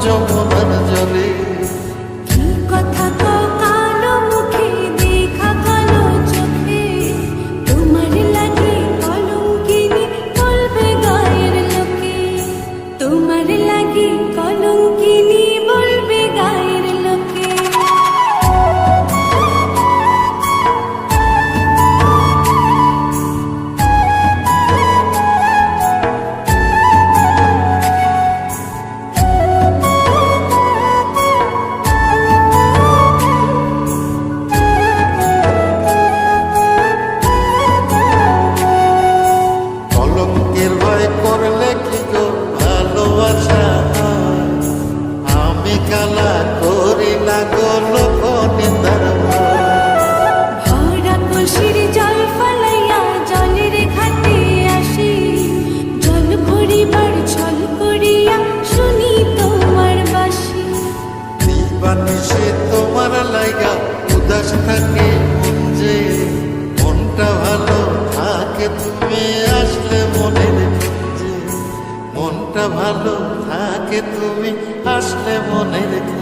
जो मर जले আসি। করিয়া শুনি তোমার বাসি। সে লাইগা উদাস থাকে যে মনটা ভালো থাকে, তুমি আসলে মনটা ভালো তুমি আসলে মনে রেখে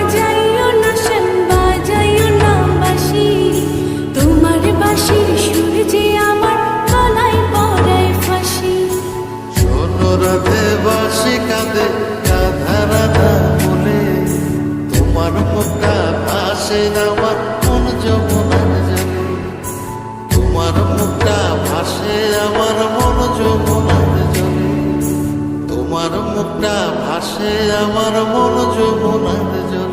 মুখটা ভাসে আমার মন যমুনার জলে